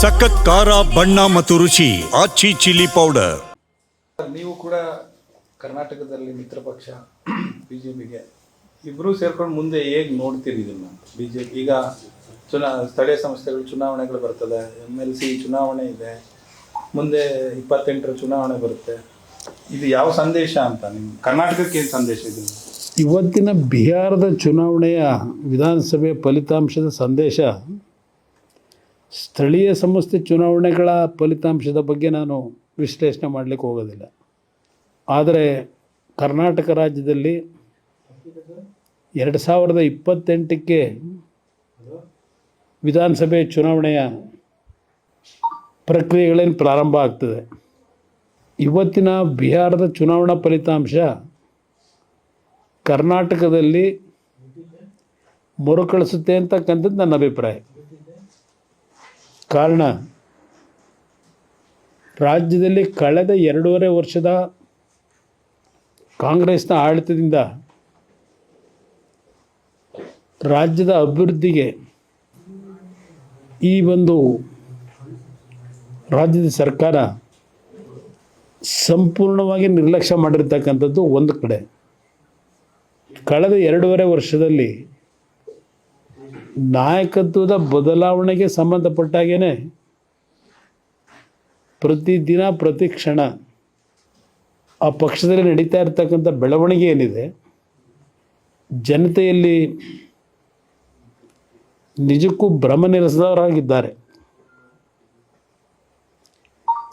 ಸಖತ್ ಖಾರ ಬಣ್ಣ ಮತ್ತು ರುಚಿ ಆಚಿ ಚಿಲ್ಲಿ ಪೌಡರ್. ನೀವು ಕೂಡ ಕರ್ನಾಟಕದಲ್ಲಿ ಮಿತ್ರ ಪಕ್ಷ ಬಿಜೆಪಿಗೆ ಜೆ ಪಿಗೆ ಇಬ್ಬರೂ ಸೇರ್ಕೊಂಡು ಮುಂದೆ ಹೇಗೆ ನೋಡ್ತೀರಿ ಇದನ್ನ? ಬಿಜೆಪಿ ಜೆ ಪಿ ಈಗ ಚುನಾ ಸ್ಥಳೀಯ ಸಂಸ್ಥೆಗಳು ಚುನಾವಣೆಗಳು ಬರ್ತದೆ ಎಂ ಎಲ್ ಸಿ ಚುನಾವಣೆ ಇದೆ ಮುಂದೆ ಇಪ್ಪತ್ತೆಂಟರ ಚುನಾವಣೆ ಬರುತ್ತೆ. ಇದು ಯಾವ ಸಂದೇಶ ಅಂತ ನಿಮ್ಮ ಕರ್ನಾಟಕಕ್ಕೆ ಏನು ಸಂದೇಶ ಇದು? ಇವತ್ತಿನ ಬಿಹಾರದ ಚುನಾವಣೆಯ ವಿಧಾನಸಭೆ ಫಲಿತಾಂಶದ ಸಂದೇಶ ಸ್ಥಳೀಯ ಸಂಸ್ಥೆ ಚುನಾವಣೆಗಳ ಫಲಿತಾಂಶದ ಬಗ್ಗೆ ನಾನು ವಿಶ್ಲೇಷಣೆ ಮಾಡಲಿಕ್ಕೆ ಹೋಗೋದಿಲ್ಲ. ಆದರೆ ಕರ್ನಾಟಕ ರಾಜ್ಯದಲ್ಲಿ ಎರಡು ಸಾವಿರದ ಇಪ್ಪತ್ತೆಂಟಕ್ಕೆ ವಿಧಾನಸಭೆ ಚುನಾವಣೆಯ ಪ್ರಕ್ರಿಯೆಗಳೇನು ಪ್ರಾರಂಭ ಆಗ್ತದೆ. ಇವತ್ತಿನ ಬಿಹಾರದ ಚುನಾವಣಾ ಫಲಿತಾಂಶ ಕರ್ನಾಟಕದಲ್ಲಿ ಮರುಕಳಿಸುತ್ತೆ ಅಂತಕ್ಕಂಥದ್ದು ನನ್ನ ಅಭಿಪ್ರಾಯ. ಕಾರಣ? ರಾಜ್ಯದಲ್ಲಿ ಕಳೆದ ಎರಡೂವರೆ ವರ್ಷದ ಕಾಂಗ್ರೆಸ್ನ ಆಡಳಿತದಿಂದ ರಾಜ್ಯದ ಅಭಿವೃದ್ಧಿಗೆ ಈ ಒಂದು ರಾಜ್ಯದ ಸರ್ಕಾರ ಸಂಪೂರ್ಣವಾಗಿ ನಿರ್ಲಕ್ಷ್ಯ ಮಾಡಿರ್ತಕ್ಕಂಥದ್ದು ಒಂದು ಕಡೆ. ಕಳೆದ ಎರಡೂವರೆ ವರ್ಷದಲ್ಲಿ ನಾಯಕತ್ವದ ಬದಲಾವಣೆಗೆ ಸಂಬಂಧಪಟ್ಟಾಗೇ ಪ್ರತಿದಿನ ಪ್ರತಿ ಕ್ಷಣ ಆ ಪಕ್ಷದಲ್ಲಿ ನಡೀತಾ ಇರ್ತಕ್ಕಂಥ ಬೆಳವಣಿಗೆ ಏನಿದೆ, ಜನತೆಯಲ್ಲಿ ನಿಜಕ್ಕೂ ಭ್ರಮ ನಿರಸದವರಾಗಿದ್ದಾರೆ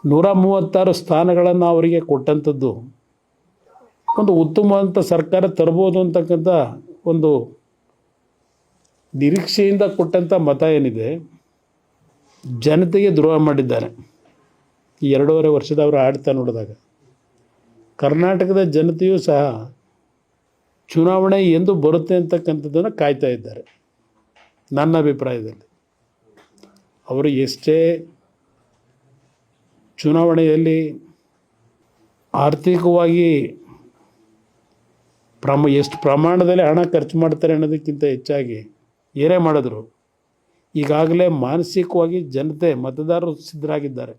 ನೂರ ಮೂವತ್ತಾರು ಸ್ಥಾನಗಳನ್ನು ಅವರಿಗೆ ಕೊಟ್ಟಂಥದ್ದು ಒಂದು ಉತ್ತಮವಾದಂಥ ಸರ್ಕಾರ ತರ್ಬೋದು ಅಂತಕ್ಕಂಥ ಒಂದು ನಿರೀಕ್ಷೆಯಿಂದ ಕೊಟ್ಟಂಥ ಮತ ಏನಿದೆ, ಜನತೆಗೆ ದ್ರೋಹ ಮಾಡಿದ್ದಾನೆ ಈ ಎರಡೂವರೆ ವರ್ಷದ ಅವರು ಆಡ್ತಾ ನೋಡಿದಾಗ ಕರ್ನಾಟಕದ ಜನತೆಯೂ ಸಹ ಚುನಾವಣೆ ಎಂದು ಬರುತ್ತೆ ಅಂತಕ್ಕಂಥದ್ದನ್ನು ಕಾಯ್ತಾ ಇದ್ದಾರೆ, ನನ್ನ ಅಭಿಪ್ರಾಯದಲ್ಲಿ. ಅವರು ಎಷ್ಟೇ ಚುನಾವಣೆಯಲ್ಲಿ ಆರ್ಥಿಕವಾಗಿ ಪ್ರಮ, ಎಷ್ಟು ಪ್ರಮಾಣದಲ್ಲಿ ಹಣ ಖರ್ಚು ಮಾಡ್ತಾರೆ ಅನ್ನೋದಕ್ಕಿಂತ ಹೆಚ್ಚಾಗಿ ಏನೇ ಮಾಡಿದ್ರು ಈಗಾಗಲೇ ಮಾನಸಿಕವಾಗಿ ಜನತೆ ಮತದಾರರು ಸಿದ್ಧರಾಗಿದ್ದಾರೆ.